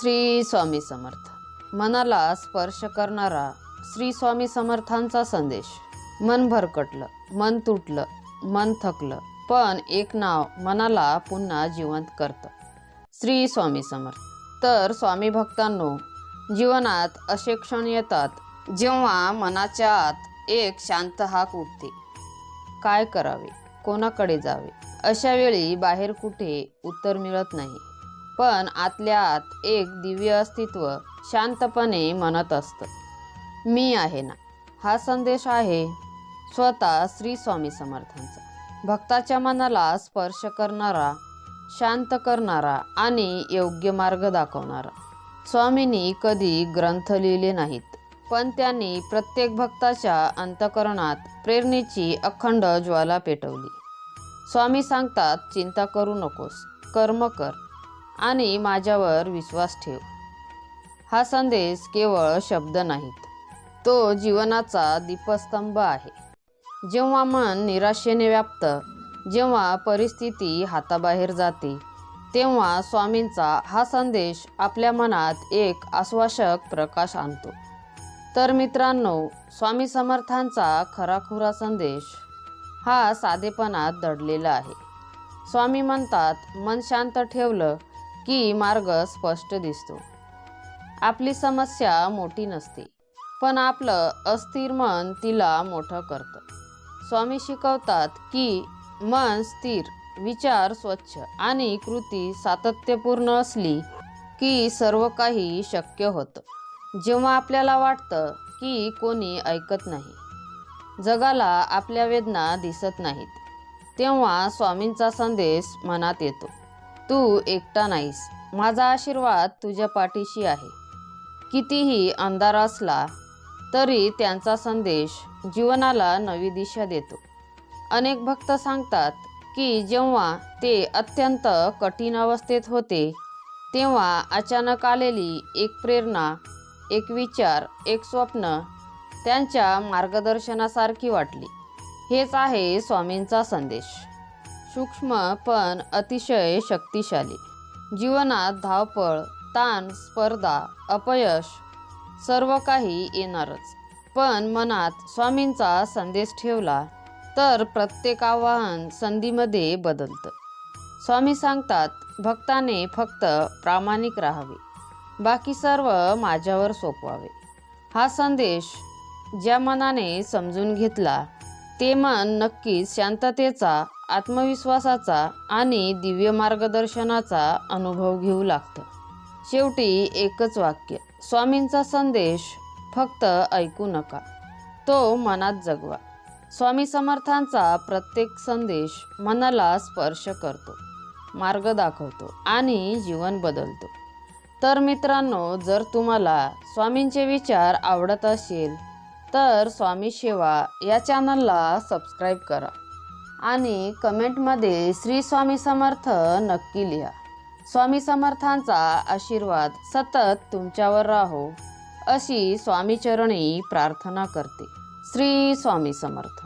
श्री स्वामी समर्थ. मनाला स्पर्श करणारा श्री स्वामी समर्थांचा संदेश. मन भरकटलं मन तुटलं मन थकलं पण एक नाव मनाला पुन्हा जिवंत करतं. श्री स्वामी समर्थ. तर स्वामी भक्तांनो जीवनात असे क्षण येतात जेव्हा मनाच्या आत एक शांत हाक उठते. काय करावे? कोणाकडे जावे? अशा वेळी बाहेर कुठे उत्तर मिळत नाही. पण आतल्या आत एक दिव्य अस्तित्व शांतपणे म्हणत असतं. मी आहे ना? हा संदेश आहे स्वतः श्री स्वामी समर्थांचा. भक्ताच्या मनाला स्पर्श करणारा शांत करणारा आणि योग्य मार्ग दाखवणारा. स्वामींनी कधी ग्रंथ लिहिले नाहीत पण त्यांनी प्रत्येक भक्ताच्या अंतकरणात प्रेरणेची अखंड ज्वाला पेटवली. स्वामी सांगतात चिंता करू नकोस कर्म कर. आणि माझ्यावर विश्वास ठेव. हा संदेश केवळ शब्द नाहीत. तो जीवनाचा दीपस्तंभ आहे. जेव्हा मन निराशेने व्याप्त जेव्हा परिस्थिती हाताबाहेर जाते तेव्हा स्वामींचा हा संदेश आपल्या मनात एक आश्वासक प्रकाश आणतो. तर मित्रांनो स्वामी समर्थांचा खराखुरा संदेश हा साधेपणात दडलेला आहे. स्वामी म्हणतात मन शांत ठेवलं की मार्ग स्पष्ट दिसतो. आपली समस्या मोठी नसते पण आपलं अस्थिर मन तिला मोठं करतं. स्वामी शिकवतात की मन स्थिर विचार स्वच्छ आणि कृती सातत्यपूर्ण असली की सर्व काही शक्य होतं. जेव्हा आपल्याला वाटतं की कोणी ऐकत नाही जगाला आपल्या वेदना दिसत नाहीत तेव्हा स्वामींचा संदेश मनात येतो. तू एकटा नाहीस. माझा आशीर्वाद तुझ्या पाठीशी आहे. कितीही अंधार असला तरी त्यांचा संदेश जीवनाला नवी दिशा देतो. अनेक भक्त सांगतात की जेव्हा ते अत्यंत कठीण अवस्थेत होते तेव्हा अचानक आलेली एक प्रेरणा एक विचार एक स्वप्न त्यांच्या मार्गदर्शनासारखी वाटली. हेच आहे स्वामींचा संदेश. सूक्ष्म पण अतिशय शक्तिशाली. जीवनात धावपळ ताण स्पर्धा अपयश सर्व काही येणारच. पण मनात स्वामींचा संदेश ठेवला तर प्रत्येक आव्हान संधीमध्ये बदलतं. स्वामी सांगतात भक्ताने फक्त प्रामाणिक राहावे. बाकी सर्व माझ्यावर सोपवावे. हा संदेश ज्या मनाने समजून घेतला ते मन नक्कीच शांततेचा आत्मविश्वासाचा आणि दिव्य मार्गदर्शनाचा अनुभव घेऊ लागतं. शेवटी एकच वाक्य स्वामींचा संदेश फक्त ऐकू नका. तो मनात जगवा. स्वामी समर्थांचा प्रत्येक संदेश मनाला स्पर्श करतो मार्ग दाखवतो आणि जीवन बदलतो. तर मित्रांनो जर तुम्हाला स्वामींचे विचार आवडत असेल तर स्वामी सेवा या चॅनलला सबस्क्राईब करा. आणि कमेंटमध्ये श्री स्वामी समर्थ नक्की लिहा. स्वामी समर्थांचा आशीर्वाद सतत तुमच्यावर राहो अशी स्वामीचरणी प्रार्थना करते. श्री स्वामी समर्थ.